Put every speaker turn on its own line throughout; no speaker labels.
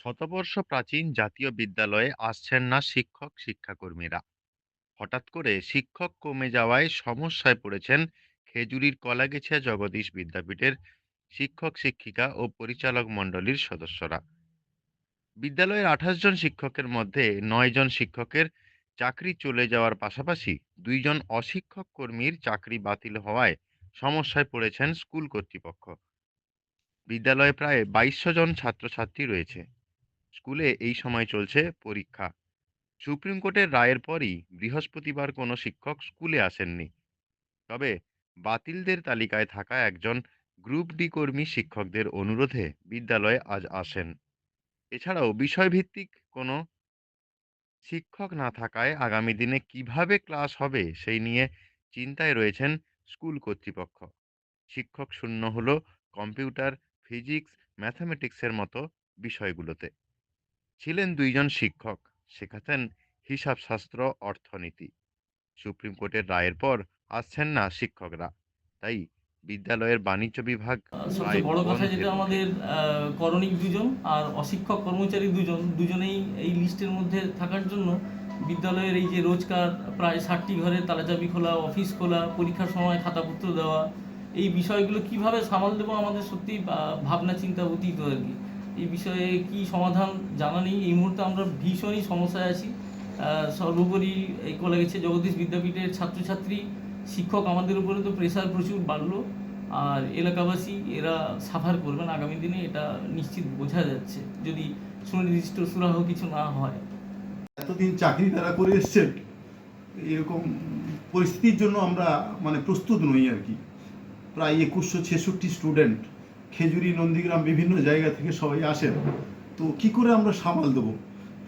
শতবর্ষ প্রাচীন জাতীয় বিদ্যালয়ে আসছেন না শিক্ষক শিক্ষাকর্মীরা। হঠাৎ করে শিক্ষক কমে যাওয়ায় সমস্যায় পড়েছেন খেজুরির কলাগেছিয়া জগদীশ বিদ্যাপীঠের শিক্ষক শিক্ষিকা ও পরিচালক মণ্ডলীর সদস্যরা। বিদ্যালয়ের আঠাশ জন শিক্ষকের মধ্যে নয় জন শিক্ষকের চাকরি চলে যাওয়ার পাশাপাশি দুইজন অশিক্ষক কর্মীর চাকরি বাতিল হওয়ায় সমস্যায় পড়েছেন স্কুল কর্তৃপক্ষ। বিদ্যালয়ে প্রায় বাইশশো জন ছাত্রছাত্রী রয়েছে। স্কুলে এই সময় চলছে পরীক্ষা। সুপ্রিম কোর্টের রায়ের পরই বৃহস্পতিবার কোনো শিক্ষক স্কুলে আসেননি। তবে বাতিলদের তালিকায় থাকা একজন গ্রুপ ডি কর্মী শিক্ষকদের অনুরোধে বিদ্যালয়ে আজ আসেন। এছাড়াও বিষয়ভিত্তিক কোনো শিক্ষক না থাকায় আগামী দিনে কীভাবে ক্লাস হবে সেই নিয়ে চিন্তায় রয়েছেন স্কুল কর্তৃপক্ষ। শিক্ষক শূন্য হলো কম্পিউটার, ফিজিক্স, ম্যাথামেটিক্সের মতো বিষয়গুলোতে। ছিলেন দুইজন শিক্ষক। শেখাতেন হিসাবশাস্ত্র অর্থনীতি। সুপ্রিম কোর্টের রায়ের পর আসছেন না শিক্ষকরা। তাই বিদ্যালয়ের বাণিজ্য বিভাগ
সবচেয়ে বড় কথা যেটা আমাদের করণিক দুজন আর অশিক্ষক কর্মচারী দুজন দুজনেই এই লিস্টের মধ্যে থাকার জন্য বিদ্যালয়ের এই যে রোজকার প্রায় ষাটটি ঘরের তালাচাবি খোলা অফিস খোলা পরীক্ষার সময় খাতাপত্র দেওয়া এই বিষয়গুলো কীভাবে সামাল দেবো আমাদের সত্যি ভাবনা চিন্তা অতীত আর কি। এই বিষয়ে কি সমাধান জানা নেই? এই মুহূর্তে আমরা ভীষণই সমস্যায় আছি। সর্বোপরি এই কলে গেছে জগদীশ বিদ্যাপীঠের ছাত্রছাত্রী, শিক্ষক আমাদের উপরে তো প্রেশার প্রচুর বাড়লো। আর এলাকাবাসী এরা সাফার করবেন আগামী দিনে, এটা নিশ্চিত বোঝা যাচ্ছে যদি সুনির্দিষ্ট সুরাহ কিছু না হয়।
এতদিন চাকরি তারা করে এসছেন, এরকম পরিস্থিতির জন্য আমরা মানে প্রস্তুত নই আর কি। প্রায় একুশশো ছেষট্টি স্টুডেন্ট খেজুরি, নন্দীগ্রাম বিভিন্ন জায়গা থেকে সবাই আসেন। তো কি করে আমরা সামাল দেবো?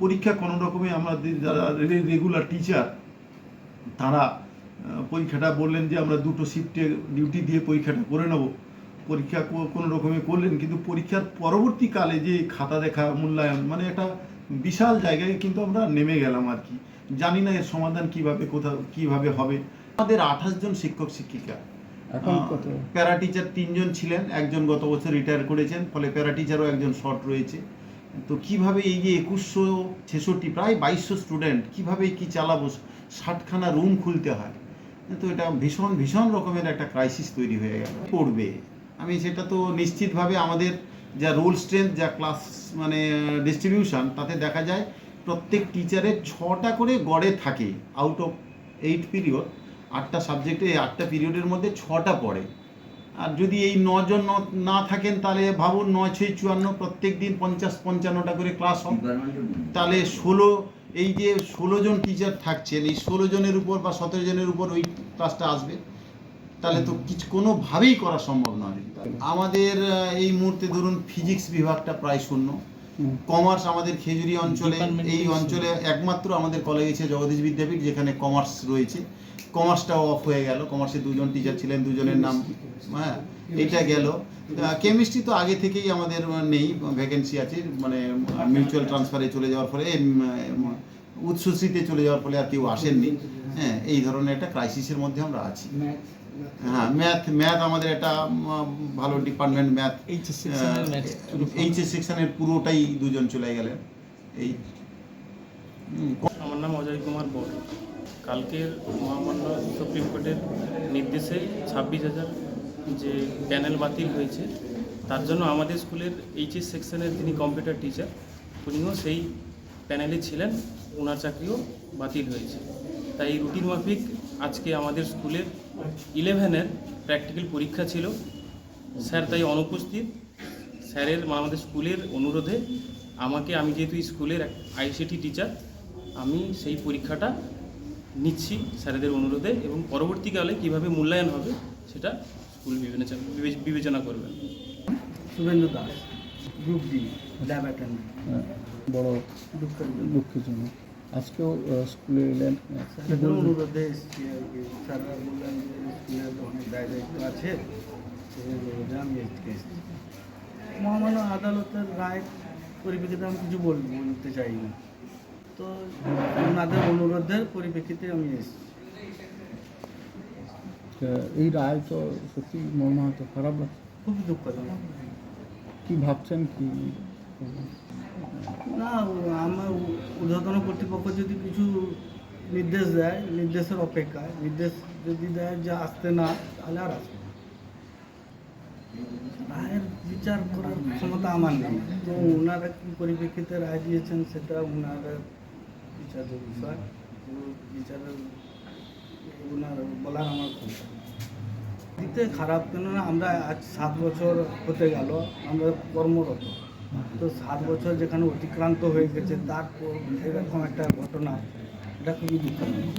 পরীক্ষা কোনো রকমে আমাদের যারা রেগুলার টিচার তারা পরীক্ষাটা বললেন যে আমরা দুটো শিফটে ডিউটি দিয়ে পরীক্ষাটা করে নেব। পরীক্ষা কোনো রকমে করলেন, কিন্তু পরীক্ষার পরবর্তীকালে যে খাতা দেখা, মূল্যায়ন মানে একটা বিশাল জায়গায় কিন্তু আমরা নেমে গেলাম আর কি। জানি না এর সমাধান কীভাবে, কোথাও, কীভাবে হবে। আমাদের আঠাশ জন শিক্ষক, শিক্ষিকা
এখন কত?
প্যারা টিচার তিনজন ছিলেন একজন গত বছর রিটায়ার করেছেন ফলে প্যারা টিচারও একজন শর্ট রয়েছে। তো কীভাবে এই যে একুশশো ছেষট্টি প্রায় বাইশশো স্টুডেন্ট কীভাবে কি চালাবো? ষাটখানা রুম খুলতে হয়। তো এটা ভীষণ ভীষণ রকমের একটা ক্রাইসিস তৈরি হয়ে গেল। পড়বে। আমি সেটা তো নিশ্চিতভাবে আমাদের যা রোল স্ট্রেংথ যা ক্লাস মানে ডিস্ট্রিবিউশন তাতে দেখা যায় প্রত্যেক টিচারের ছটা করে গড়ে থাকে আউট অফ এইট পিরিয়ড আটটা সাবজেক্টে এই আটটা পিরিয়ডের মধ্যে ছটা পড়ে। আর যদি এই নজন ন- না থাকেন তাহলে ভাবুন নয় ছয় চুয়ান্ন প্রত্যেক দিন পঞ্চাশ পঞ্চান্নটা করে ক্লাস হয়। তাহলে ষোলো এই যে ষোলো জন টিচার থাকছেন এই ষোলো জনের উপর বা সতেরো জনের উপর ওই ক্লাসটা আসবে। তাহলে তো কিছু কোনোভাবেই করা সম্ভব নয়। আমাদের এই মুহূর্তে ধরুন ফিজিক্স বিভাগটা প্রায় শূন্য। কমার্স আমাদের খেজুরি অঞ্চলে এই অঞ্চলে একমাত্র আমাদের কলেজে জগদীশ বিদ্যাপীঠ যেখানে কমার্স রয়েছে। কমার্সটাও অফ হয়ে গেল। কমার্সে দুজন টিচার ছিলেন দুজনের নাম হ্যাঁ এটা গেল। কেমিস্ট্রি তো আগে থেকেই আমাদের নেই ভ্যাকেন্সি আছে মানে মিউচুয়াল ট্রান্সফারে চলে যাওয়ার ফলে এম, চলে যাওয়ার ফলে আর কেউ আসেননি। হ্যাঁ এই ধরনের একটা ক্রাইসিসের মধ্যে আমরা আছি। হ্যাঁ ম্যাথ ম্যাথ আমাদের একটা ভালো ডিপার্টমেন্ট ম্যাথ
এইচএস সেকশনের
এইচএস সেকশনের পুরোটাই দুজন চলে গেলেন। এই
আমার নাম অজয় কুমার বর। কালকের মহামান্য সুপ্রিম কোর্টের নির্দেশে ছাব্বিশ হাজার যে প্যানেল বাতিল হয়েছে তার জন্য আমাদের স্কুলের এইচএস সেকশনের যিনি কম্পিউটার টিচার উনিও সেই প্যানেলে ছিলেন ওনার চাকরিও বাতিল হয়েছে। তাই রুটিন মাফিক আজকে আমাদের স্কুলের ইলেভেনের প্র্যাকটিক্যাল পরীক্ষা ছিল। স্যার তাই অনুপস্থিত। স্যারের আমাদের স্কুলের অনুরোধে আমাকে আমি যেহেতু স্কুলের আইসিটি টিচার আমি সেই পরীক্ষাটা নিচ্ছি স্যারেদের অনুরোধে এবং পরবর্তীকালে কীভাবে মূল্যায়ন হবে সেটা স্কুল বিবেচনা বিবে- বিবেচনা করবেন
Subhendu Das group D lab attendant
ah, বড় দুঃখের জন্য। আজকেও স্কুলে এলেন?
অনুরোধে এসেছি আর কি। স্যাররা বললেন যে স্কুলের অনেক দায় দায়িত্ব আছে। সেই অনুরোধে আমি আজকে এসেছি। মহামান্য আদালতের রায় পরিপ্রেক্ষিতে আমি কিছু বল বলতে চাই না তো ওনাদের অনুরোধের পরিপ্রেক্ষিতে আমি এসেছি।
আহ, এই রায় তো সত্যি মর্মাহত খারাপ লাগছে।
খুবই দুঃখজনক।
কি ভাবছেন কি?
না, আমার ঊর্ধ্বতন কর্তৃপক্ষ যদি কিছু নির্দেশ দেয়, নির্দেশের অপেক্ষায়, নির্দেশ যদি দেয় যে আসতে না, তাহলে আর আসবে রায়ের বিচার করার ক্ষমতা আমার নেই। তো ওনারা কী পরিপ্রেক্ষিতে রায় দিয়েছেন সেটা ওনারা বিচারের বিষয় বিচারের ওনার বলার আমার ক্ষমতা দিতে খারাপ কেননা আমরা আজ সাত বছর হতে গেল, আমরা কর্মরত। তো সাত বছর যেখানে অতিক্রান্ত হয়ে গেছে তার এরকম একটা ঘটনা এটা খুবই দুঃখজনক।